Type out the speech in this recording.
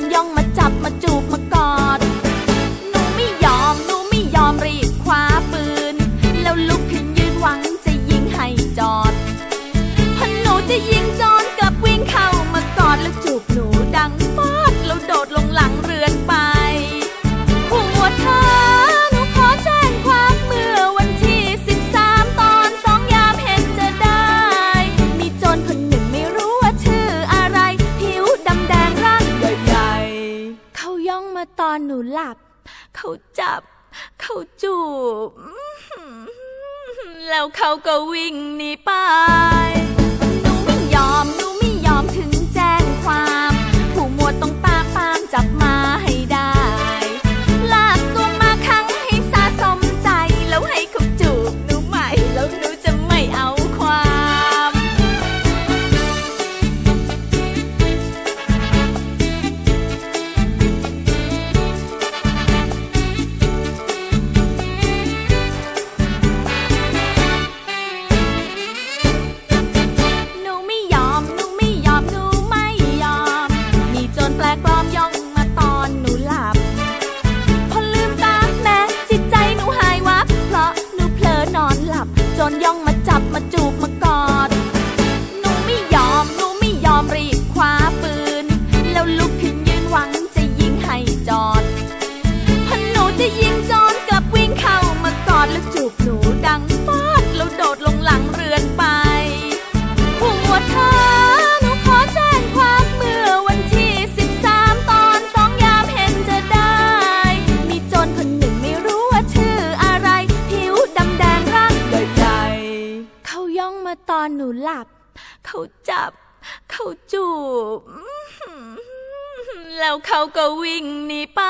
นย่องมา ตอนหนูหลับ เขาจับ เขาจูบ แล้วเขาก็วิ่งหนีไป มาจับมาจุ มาตอนหนูหลับ เขาจับ เขาจูบ แล้วเขาก็วิ่งหนีไป